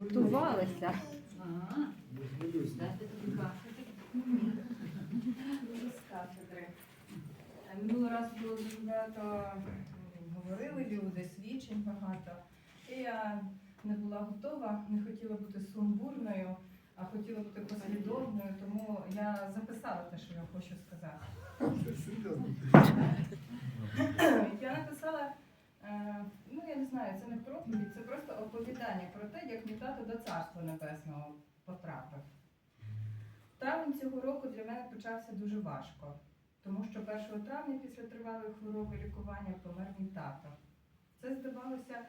Готувалися. Ага. Дайте. З кафедри. Минулого разу було дуже багато говорили люди, свідчень багато. І я не була готова, не хотіла бути сумбурною, а хотіла бути послідовною, тому я записала те, що я хочу сказати. Я написала, ну я не знаю, це не проповідь, це просто оповідання про те, як мій тато до Царства Небесного потрапив. Травень цього року для мене почався дуже важко, тому що 1 травня після тривалої хвороби лікування помер мій тато. Це здавалося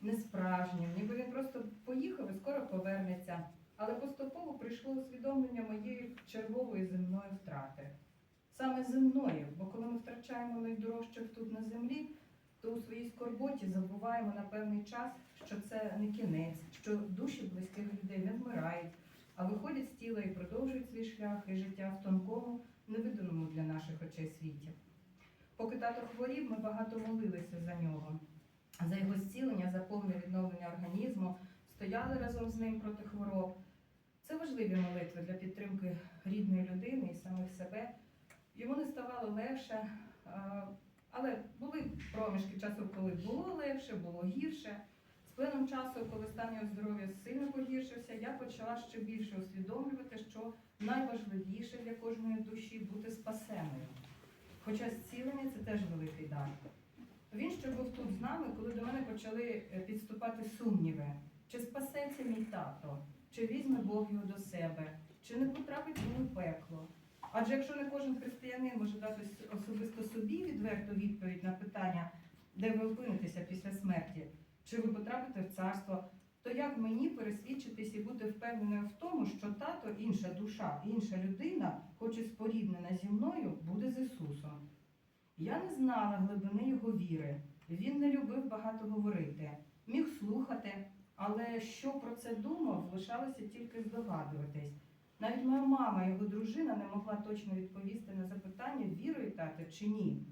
несправжнім, ніби він просто поїхав і скоро повернеться. Але поступово прийшло усвідомлення моєї чергової земної втрати. Саме земної, бо коли ми втрачаємо найдорожчих тут на землі, то у своїй скорботі забуваємо на певний час, що це не кінець, що душі близьких людей не вмирають, а виходять з тіла і продовжують свій шлях і життя в тонкому, невидимому для наших очей світі. Поки тато хворів, ми багато молилися за нього, за його зцілення, за повне відновлення організму, стояли разом з ним проти хвороб. Це важливі молитви для підтримки рідної людини і самих себе. Йому не ставало легше, проміжки часу, коли було легше, було гірше. З плином часу, коли стан його здоров'я сильно погіршився, я почала ще більше усвідомлювати, що найважливіше для кожної душі бути спасеною. Хоча зцілення це теж великий дар. Він ще був тут з нами, коли до мене почали е, підступати сумніви, чи спасеться мій тато, чи візьме Бог його до себе, чи не потрапить він у пекло. Адже якщо не кожен християнин може дати особисто собі відверту відповідь на питання, де ви опинитеся після смерті, чи ви потрапите в царство, то як мені пересвідчитись і бути впевненою в тому, що тато, інша душа, інша людина, хоч і споріднена зі мною, буде з Ісусом? Я не знала глибини його віри. Він не любив багато говорити, міг слухати, але що про це думав, лишалося тільки здогадуватись. Навіть моя мама, його дружина, не могла точно відповісти на запитання, вірою тата чи ні.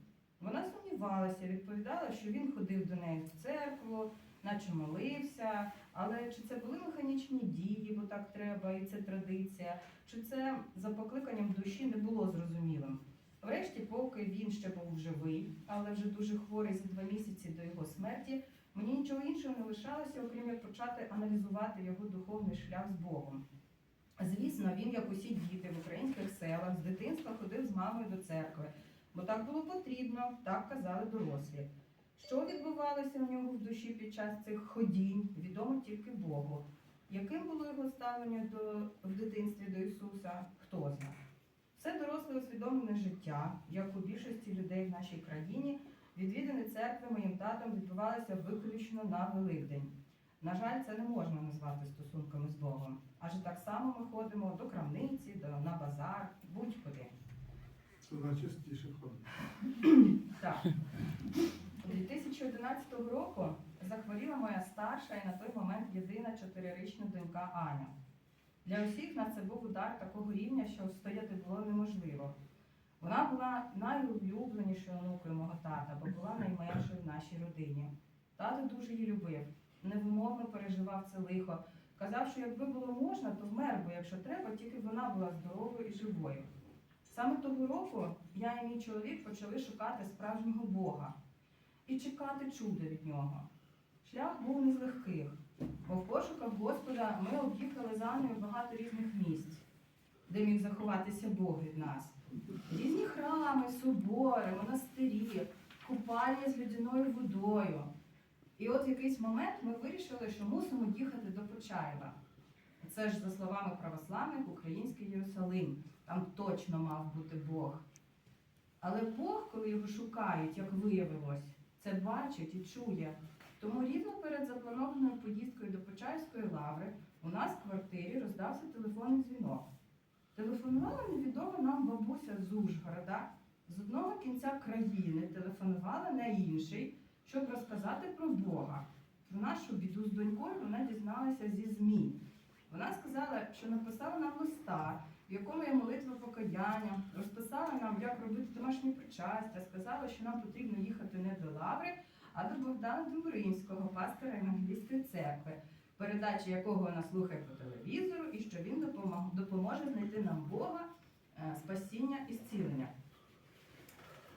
Вона сумнівалася, відповідала, що він ходив до неї в церкву, наче молився, але чи це були механічні дії, бо так треба, і це традиція, чи це за покликанням душі не було зрозумілим. Врешті, поки він ще був живий, але вже дуже хворий за два місяці до його смерті, мені нічого іншого не лишалося, окрім як почати аналізувати його духовний шлях з Богом. Звісно, він, як усі діти в українських селах, з дитинства ходив з мамою до церкви, бо так було потрібно, так казали дорослі. Що відбувалося у нього в душі під час цих ходінь, відомо тільки Богу. Яким було його ставлення до, в дитинстві до Ісуса, хто знає. Все доросле усвідомлене життя, як у більшості людей в нашій країні, відвідини церкви моїм татом відбувалися виключно на Великдень. На жаль, це не можна назвати стосунками з Богом. Адже так само ми ходимо до крамниці, до, на базар, будь-куди. Це найчастіше ходить. Так. 2011 року захворіла моя старша і на той момент єдина чотирирічна донька Аня. Для усіх нас це був удар такого рівня, що стояти було неможливо. Вона була найулюбленішою онукою мого тата, бо була найменшою в нашій родині. Тато дуже її любив, невимовно переживав це лихо. Казав, що якби було можна, то вмер би, якщо треба, тільки вона була здоровою і живою. Саме того року я і мій чоловік почали шукати справжнього Бога і чекати чуда від нього. Шлях був не з легких, бо в пошуках Господа ми об'їхали за мною багато різних місць, де міг заховатися Бог від нас. Різні храми, собори, монастирі, купальні з льодяною водою. І от в якийсь момент ми вирішили, що мусимо їхати до Почаєва. Це ж, за словами православних, український Єрусалим. Там точно мав бути Бог. Але Бог, коли його шукають, як виявилось, це бачить і чує. Тому рівно перед запланованою поїздкою до Почаївської лаври у нас в квартирі роздався телефонний дзвінок. Телефонувала невідома нам бабуся з Ужгорода, з одного кінця країни телефонувала на інший, щоб розказати про Бога. Про нашу біду з донькою вона дізналася зі ЗМІ. Вона сказала, що написала нам листа, в якому є молитва покаяння, розписала нам, як робити домашнє причастя, сказала, що нам потрібно їхати не до лаври, а до Богдана Домбринського, пастора Евангелійської церкви. передачі якого вона слухає по телевізору, і що він допоможе знайти нам Бога, е, спасіння і зцілення.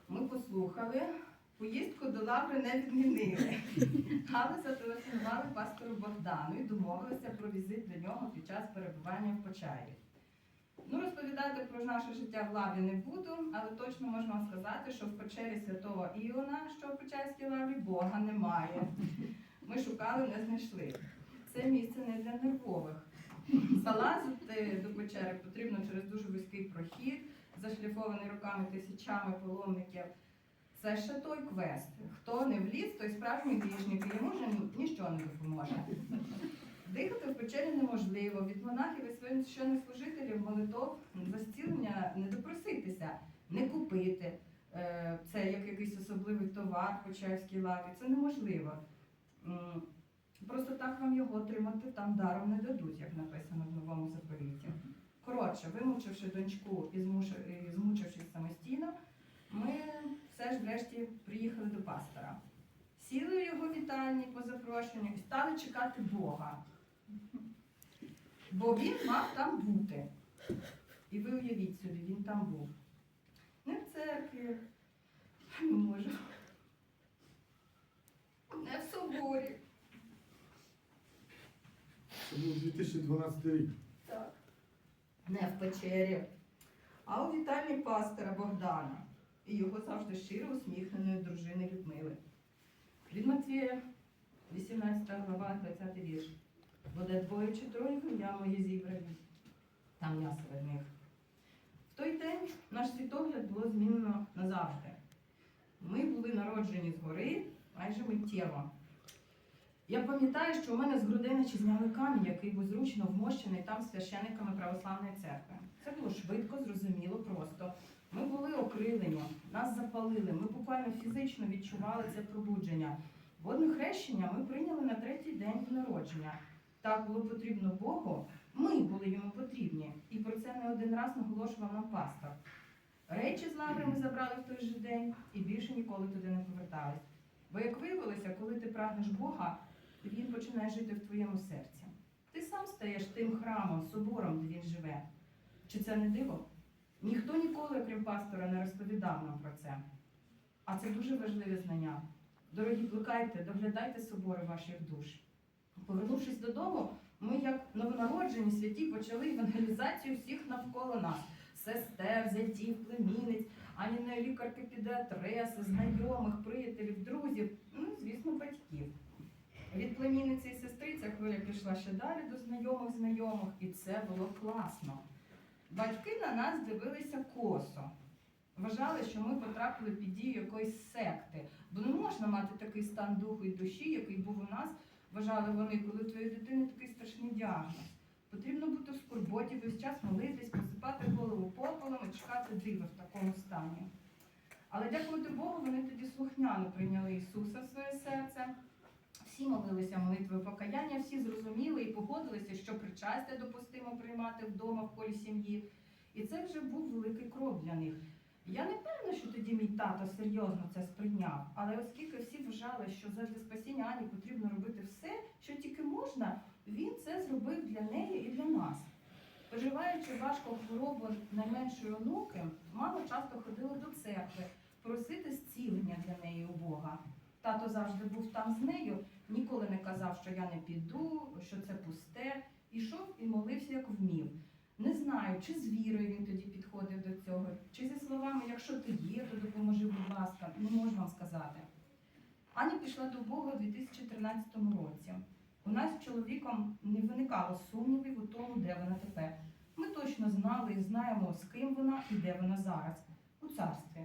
Ми послухали, поїздку до Лаври не відмінили, але зателефонували пастору Богдану і домовилися про візит до нього під час перебування в Почаєві. Ну, розповідати про наше життя в лаві не буду, але точно можна сказати, що в печері святого Іона, що в Почаївській лаві, Бога немає. Ми шукали, не знайшли. Це місце не для нервових. Залазити до печери потрібно через дуже вузький прохід, зашліфований руками тисячами паломників. Це ще той квест. Хто не вліз, той справжній грішник, і йому вже ні- ніщо не допоможе. Дихати в печері неможливо. Від монахів і священнослужителів молитов за зцілення не допроситися, не купити. Е, Це як якийсь особливий товар в Почаївській лаві. Це неможливо. Просто так вам його отримати там даром не дадуть, як написано в новому заповіті. Коротше, вимучивши доньку і змучившись самостійно, ми все ж врешті приїхали до пастора. Сіли в його вітальні по запрошенню і стали чекати Бога. Бо він мав там бути. І ви уявіть собі, він там був. Не в церкві, не можу. Не в соборі. Це був 2012 рік. Так. Не в печері, а у вітальні пастора Богдана і його завжди щиро усміхненої дружини Людмили. Від Матвія, 18 глава, 20 вірш. Буде двоє чи троє ім'я моє зібрані. Там я серед них. В той день наш світогляд було змінено назавжди. Ми були народжені згори майже миттєво. Я пам'ятаю, що у мене з грудини чи зняли камінь, який був зручно вмощений там священиками православної церкви. Це було швидко, зрозуміло, просто. Ми були окрилені, нас запалили, ми буквально фізично відчували це пробудження. Водне хрещення ми прийняли на третій день народження. Так було потрібно Богу, ми були йому потрібні. І про це не один раз наголошував нам пастор. Речі з лаври ми забрали в той же день і більше ніколи туди не повертались. Бо як виявилося, коли ти прагнеш Бога, він починає жити в твоєму серці. Ти сам стаєш тим храмом, собором, де він живе. Чи це не диво? Ніхто ніколи, крім пастора, не розповідав нам про це. А це дуже важливе знання. Дорогі, плекайте, доглядайте собори ваших душ. Повернувшись додому, ми, як новонароджені святі, почали евангелізацію всіх навколо нас: сестер, зятів, племінниць, аніної лікарки педіатреси, знайомих, приятелів, друзів, ну, звісно, батьків. Від племінниці і сестри ця хвиля пішла ще далі до знайомих знайомих, і це було класно. Батьки на нас дивилися косо. Вважали, що ми потрапили під дію якоїсь секти, бо не можна мати такий стан духу і душі, який був у нас, вважали вони, коли твоєї дитини такий страшний діагноз. Потрібно бути в скорботі, весь час молитись, посипати голову попелом і чекати дива в такому стані. Але дякувати Богу, вони тоді слухняно прийняли Ісуса в своє серце. Всі молилися молитвою покаяння, всі зрозуміли і погодилися, що причастя допустимо приймати вдома в колі сім'ї. І це вже був великий крок для них. Я не певна, що тоді мій тато серйозно це сприйняв, але оскільки всі вважали, що задля спасіння Ані потрібно робити все, що тільки можна, він це зробив для неї і для нас. Переживаючи важку хворобу найменшої онуки, мама часто ходила до церкви просити зцілення для неї у Бога. Тато завжди був там з нею, ніколи не казав, що я не піду, що це пусте. Ішов і молився, як вмів. Не знаю, чи з вірою він тоді підходив до цього, чи зі словами, якщо ти є, то допоможи, будь ласка, не можу вам сказати. Аня пішла до Бога у 2013 році. У нас з чоловіком не виникало сумнівів у тому, де вона тепер. Ми точно знали і знаємо, з ким вона і де вона зараз у царстві.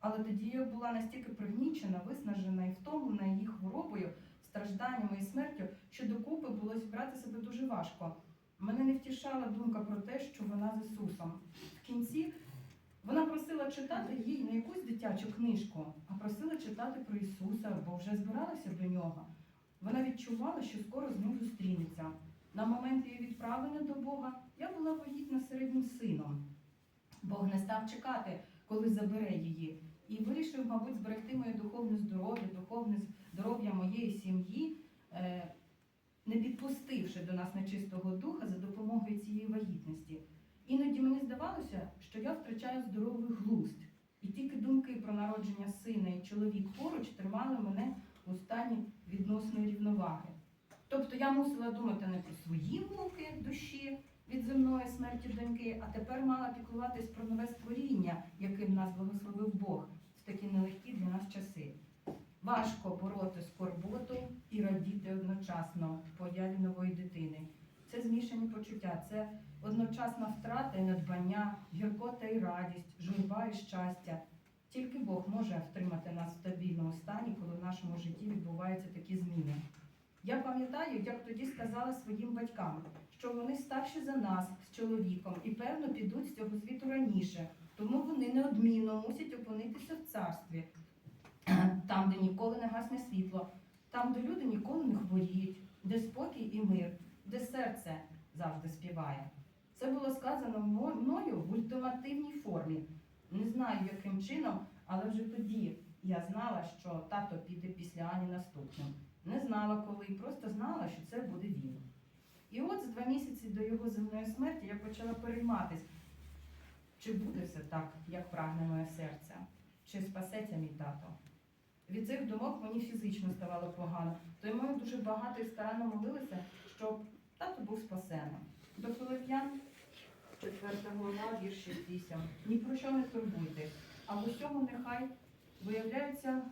Але тоді я була настільки пригнічена, виснажена і втомлена її хворобою, стражданнями і смертю, що докупи було зібрати себе дуже важко. Мене не втішала думка про те, що вона з Ісусом. В кінці вона просила читати їй не якусь дитячу книжку, а просила читати про Ісуса, бо вже збиралася до нього. Вона відчувала, що скоро з ним зустрінеться. На момент її відправлення до Бога я була вагітна середнім сином. Бог не став чекати, коли забере її, і вирішив, мабуть, зберегти моє духовне здоров'я, духовне здоров'я моєї сім'ї. Е, не підпустивши до нас нечистого духа за допомогою цієї вагітності. Іноді мені здавалося, що я втрачаю здоровий глузд, і тільки думки про народження сина і чоловік поруч тримали мене у стані відносної рівноваги. Тобто я мусила думати не про свої муки душі від земної смерті доньки, а тепер мала піклуватись про нове створіння, яким нас благословив Бог в такі нелегкі для нас часи. Важко бороти скорботу і радіти одночасно появі нової дитини. Це змішані почуття, це одночасна втрата і надбання, гіркота і радість, журба і щастя. Тільки Бог може втримати нас в стабільному стані, коли в нашому житті відбуваються такі зміни. Я пам'ятаю, як тоді сказала своїм батькам, що вони старші за нас з чоловіком і певно підуть з цього світу раніше, тому вони неодмінно мусять опинитися в царстві, там, де ніколи не гасне світло, там, де люди ніколи не хворіють, де спокій і мир, де серце завжди співає. Це було сказано мною в ультимативній формі. Не знаю, яким чином, але вже тоді я знала, що тато піде після Ані наступним. Не знала коли, просто знала, що це буде він. І от за два місяці до його земної смерті я почала перейматись, чи буде все так, як прагне моє серце, чи спасеться мій тато. Від цих думок мені фізично ставало погано, тому я дуже багато і старанно молилася, щоб тато був спасеним. До Филип'ян, 4 глава, вірш 8. Ні про що не турбуйтесь, а в усьому нехай виявляються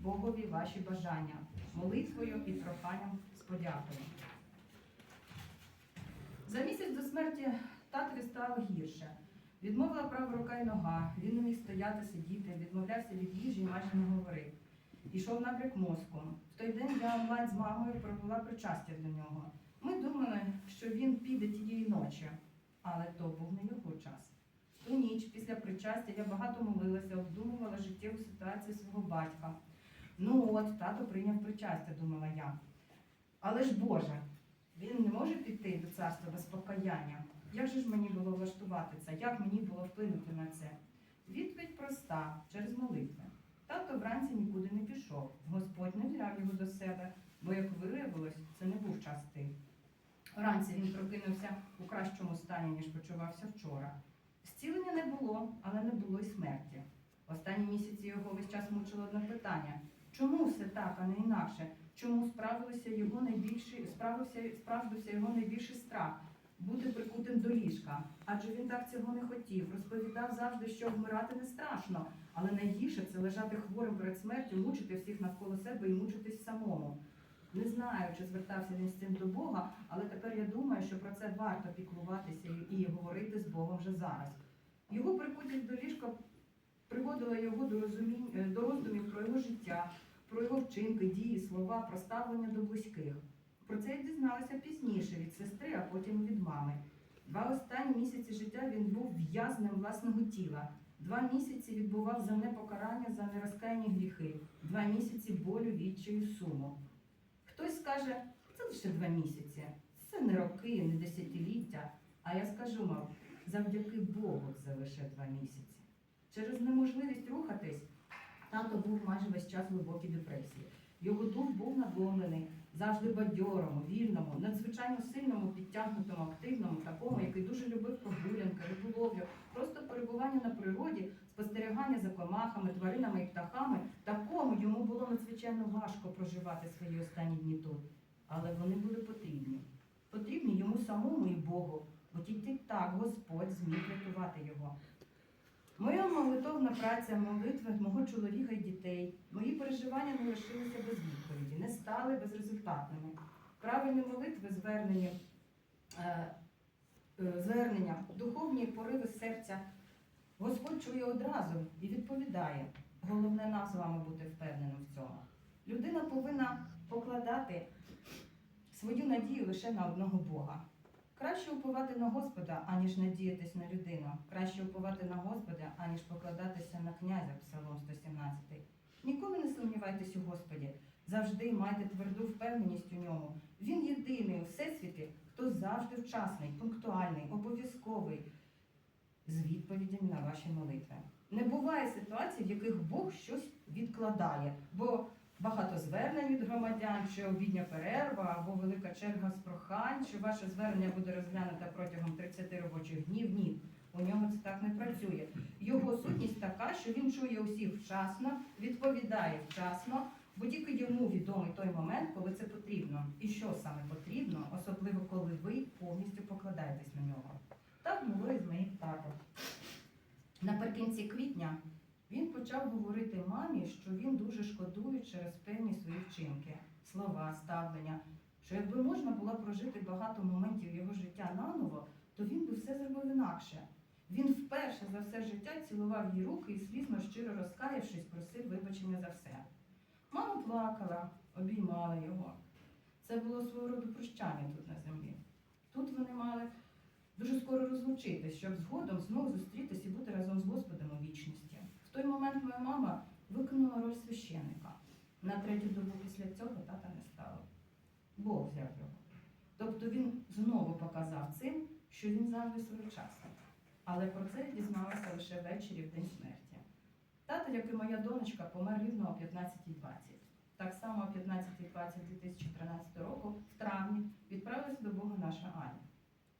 Богові ваші бажання, молитвою і проханням з подякою. За місяць до смерті татові стало гірше. Відмовила права рука і нога, він не міг стояти, сидіти, відмовлявся від їжі і майже не говорив. Ішов набряк мозку. В той день я онлайн з мамою провела причастя до нього. Ми думали, що він піде тієї ночі, але то був не його час. Ту ніч після причастя я багато молилася, обдумувала життєву ситуацію свого батька. Ну от, тато прийняв причастя, думала я. Але ж Боже, він не може піти до царства без покаяння. Як же ж мені було влаштувати це? Як мені було вплинути на це? Відповідь проста через молитви. Тато вранці нікуди не пішов. Господь не взяв його до себе, бо, як виявилось, це не був час ти. Вранці він прокинувся у кращому стані, ніж почувався вчора. Зцілення не було, але не було й смерті. Останні місяці його весь час мучило одне питання: чому все так, а не інакше? Чому справився його найбільший, справився, справдився його найбільший страх бути прикутим до ліжка? Адже він так цього не хотів. Розповідав завжди, що вмирати не страшно, але найгірше це лежати хворим перед смертю, мучити всіх навколо себе і мучитись самому. Не знаю, чи звертався він з цим до Бога, але тепер я думаю, що про це варто піклуватися і, говорити з Богом вже зараз. Його прикутість до ліжка приводила його до розумінь, е, до роздумів про його життя, про його вчинки, дії, слова, про ставлення до близьких. Про це я дізналася пізніше від сестри, потім від мами. Два останні місяці життя він був в'язнем власного тіла. Два місяці відбував земне покарання за нерозкаяні гріхи, два місяці болю, відчаю, суму. Хтось скаже, це лише два місяці, це не роки, не десятиліття. А я скажу, мав, завдяки Богу це лише два місяці. Через неможливість рухатись тато був майже весь час в глибокій депресії. Його дух був надломлений, завжди бадьорому, вільному, надзвичайно сильному, підтягнутому, активному, такому, який дуже любив прогулянки, риболовлю, просто перебування на природі, спостерігання за комахами, тваринами і птахами. Такому йому було надзвичайно важко проживати свої останні дні тут. Але вони були потрібні. Потрібні йому самому і Богу, бо тільки так Господь зміг рятувати його. Моя молитовна праця, молитви мого чоловіка і дітей, мої переживання не лишилися без відповіді, не стали безрезультатними. Правильні молитви, звернення, е, е, звернення, духовні пориви серця Господь чує одразу і відповідає. Головне нам з вами бути впевненим в цьому. Людина повинна покладати свою надію лише на одного Бога. Краще уповати на Господа, аніж надіятись на людину. Краще уповати на Господа, аніж покладатися на князя, Псалом 117. Ніколи не сумнівайтесь у Господі. Завжди майте тверду впевненість у ньому. Він єдиний у всесвіті, хто завжди вчасний, пунктуальний, обов'язковий з відповідями на ваші молитви. Не буває ситуацій, в яких Бог щось відкладає, бо багато звернень від громадян, чи обідня перерва або велика черга з прохань, чи ваше звернення буде розглянуто протягом 30 робочих днів. Ні, у нього це так не працює. Його сутність така, що він чує усіх вчасно, відповідає вчасно, бо тільки йому відомий той момент, коли це потрібно. І що саме потрібно, особливо коли ви повністю покладаєтесь на нього. Так було і з моїм татом. Наприкінці квітня він почав говорити мамі, що він дуже шкодує через певні свої вчинки, слова, ставлення. Що якби можна було прожити багато моментів його життя наново, то він би все зробив інакше. Він вперше за все життя цілував їй руки і слізно щиро розкаявшись, просив вибачення за все. Мама плакала, обіймала його. Це було свого роду прощання тут на землі. Тут вони мали дуже скоро розлучитись, щоб згодом знову зустрітись і бути разом з Господом у вічності. Той момент моя мама виконала роль священника. На третю добу після цього тата не стало. Бог взяв його. Тобто він знову показав цим, що він завжди своєчасний. Але про це дізналася лише ввечері в день смерті. Тато, як і моя донечка, помер рівно о 15.20. Так само о 15.20 2013 року, в травні, відправилася до Бога наша Аня.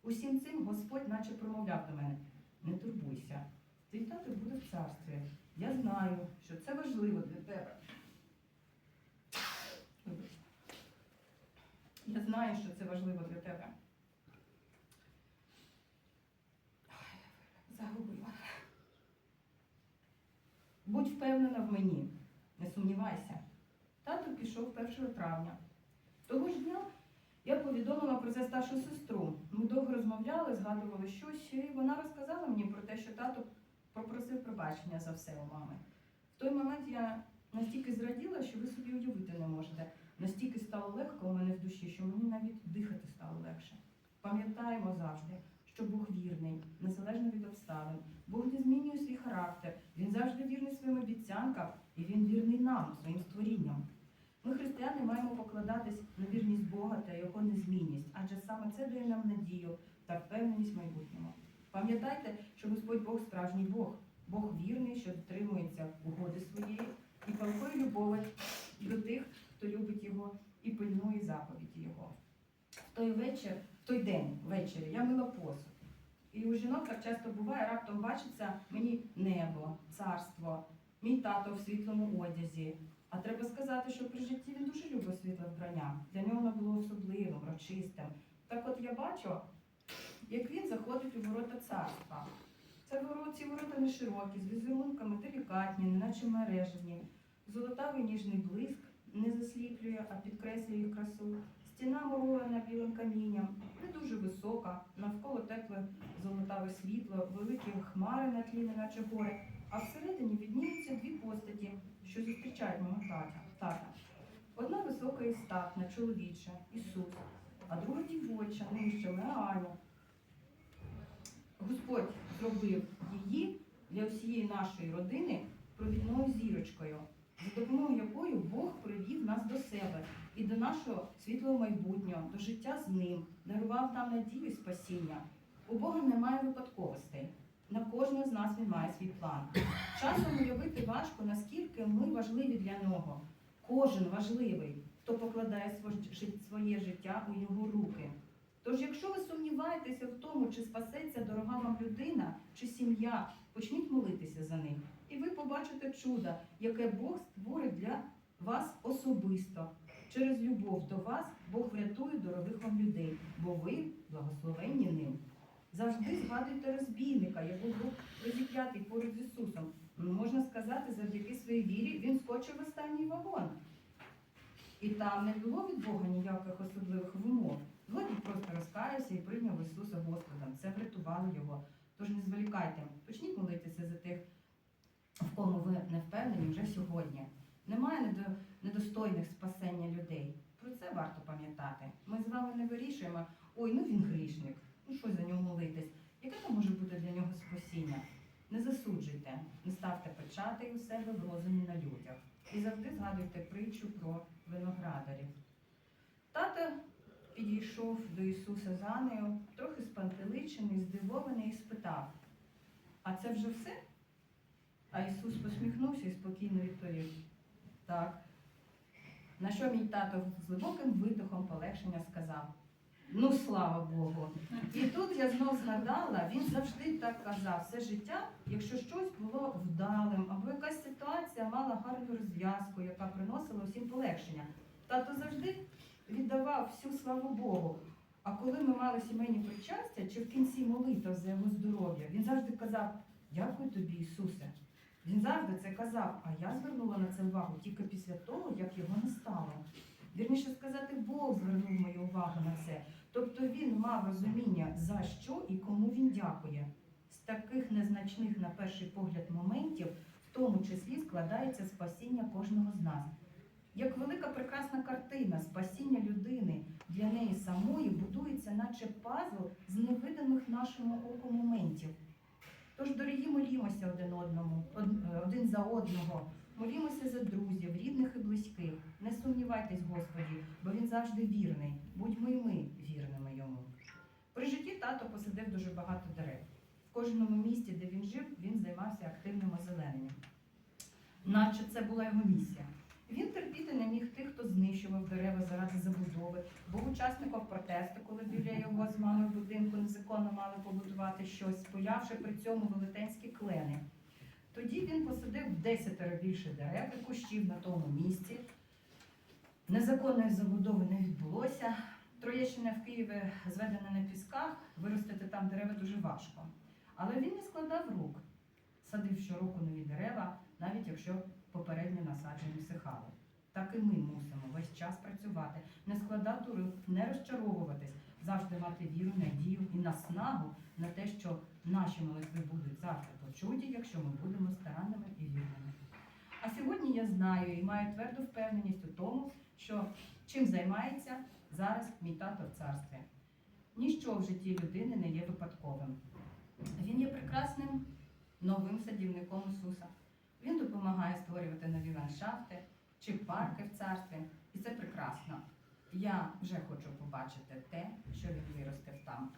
Усім цим Господь наче промовляв до мене: не турбуйся, твій тато буде в царстві. Я знаю, що це важливо для тебе. Я знаю, що це важливо для тебе. Загубила. Будь впевнена в мені, не сумнівайся. Тато пішов 1 травня. Того ж дня я повідомила про це старшу сестру. Ми довго розмовляли, згадували щось, і вона розказала мені про те, що тато попросив пробачення за все у мами. В той момент я настільки зраділа, що ви собі уявити не можете. Настільки стало легко у мене в душі, що мені навіть дихати стало легше. Пам'ятаємо завжди, що Бог вірний, незалежно від обставин. Бог не змінює свій характер, він завжди вірний своїм обіцянкам, і він вірний нам, своїм створінням. Ми, християни, маємо покладатись на вірність Бога та його незмінність, адже саме це дає нам надію та впевненість в майбутньому. Пам'ятайте, що Господь Бог справжній Бог, Бог вірний, що дотримується угоди своєї і палкої любові до тих, хто любить його і пильнує заповіді Його. В той вечір, в той день ввечері я мила посуд. І у жінок так часто буває, раптом бачиться мені небо, царство, мій тато в світлому одязі. А треба сказати, що при житті він дуже любив світле вбрання. Для нього воно було особливим, урочистим. Так от я бачу, як він заходить у ворота царства. Це ці ворота не широкі, з візерунками, делікатні, неначе мережені. Золотавий ніжний блиск не засліплює, а підкреслює красу. Стіна мурована білим камінням, не дуже висока, навколо тепле золотаве світло, великі хмари на тлі, неначе гори, а всередині відніються дві постаті, що зустрічають мого тата. тата. Одна висока і статна, чоловіча, Ісус, а друга дівоча, нижча, моя Аня. Господь зробив її для всієї нашої родини провідною зірочкою, за допомогою якої Бог привів нас до себе і до нашого світлого майбутнього, до життя з ним, дарував нам надію і спасіння. У Бога немає випадковостей. На кожного з нас він має свій план. Часом уявити важко, наскільки ми важливі для нього. Кожен важливий, хто покладає своє життя у його руки. Тож, якщо ви сумніваєтеся в тому, чи спасеться дорога вам людина чи сім'я, почніть молитися за них. І ви побачите чудо, яке Бог створить для вас особисто. Через любов до вас Бог врятує дорогих вам людей, бо ви благословенні ним. Завжди згадуйте розбійника, який був розіп'ятий поруч з Ісусом. Ну, Можна сказати, завдяки своїй вірі він скочив в останній вагон. І там не було від Бога ніяких особливих вимог. Злодій просто розкаявся і прийняв Ісуса Господом. Це врятувало його. Тож не зволікайте, почніть молитися за тих, в кому ви не впевнені вже сьогодні. Немає недостойних спасення людей. Про це варто пам'ятати. Ми з вами не вирішуємо, ой, ну він грішник, ну що за нього молитись? Яке там може бути для нього спасіння? Не засуджуйте, не ставте печати у себе в розумі на людях. І завжди згадуйте притчу про виноградарів. Тато підійшов до Ісуса з Анею, трохи спантеличений, здивований і спитав: А це вже все? А Ісус посміхнувся і спокійно відповів: Так, На що мій тато з глибоким видихом полегшення сказав: Ну, слава Богу. І тут я знов згадала, він завжди так казав, все життя, якщо щось було вдалим, або якась ситуація мала гарну розв'язку, яка приносила всім полегшення. Тато завжди віддавав всю славу Богу. А коли ми мали сімейні причастя чи в кінці молитва за його здоров'я, він завжди казав: Дякую тобі, Ісусе. Він завжди це казав, а я звернула на це увагу тільки після того, як його не стало. Вірніше сказати, Бог звернув мою увагу на це. Тобто він мав розуміння, за що і кому він дякує. З таких незначних, на перший погляд, моментів, в тому числі складається спасіння кожного з нас. Як велика прекрасна картина, спасіння людини для неї самої будується, наче пазл з невидимих нашому оку моментів. Тож, дорогі, молімося один одному, один за одного, молімося за друзів, рідних і близьких. Не сумнівайтесь, Господі, бо він завжди вірний. Будьмо й ми вірними йому. При житті тато посадив дуже багато дерев. В кожному місті, де він жив, він займався активним озелененням. Наче це була його місія. Він терпіти не міг тих, хто знищував дерева заради забудови, був учасником протесту, коли біля його з мамою будинку незаконно мали побудувати щось, спилявши при цьому велетенські клени. Тоді він посадив десятеро більше дерев і кущів на тому місці. Незаконної забудови не відбулося. Троєщина в Києві зведена на пісках, виростити там дерева дуже важко. Але він не складав рук, садив щороку нові дерева, навіть якщо попередньо насаджені всихали. Так і ми мусимо весь час працювати, не складати рук, не розчаровуватись, завжди мати віру, надію і наснагу на те, що наші молитви будуть завжди почуті, якщо ми будемо старанними і вірними. А сьогодні я знаю і маю тверду впевненість у тому, що чим займається зараз мій тато в царстві. Ніщо в житті людини не є випадковим. Він є прекрасним новим садівником Ісуса. Він допомагає створювати нові ландшафти чи парки в царстві. І це прекрасно. Я вже хочу побачити те, що він виростив там.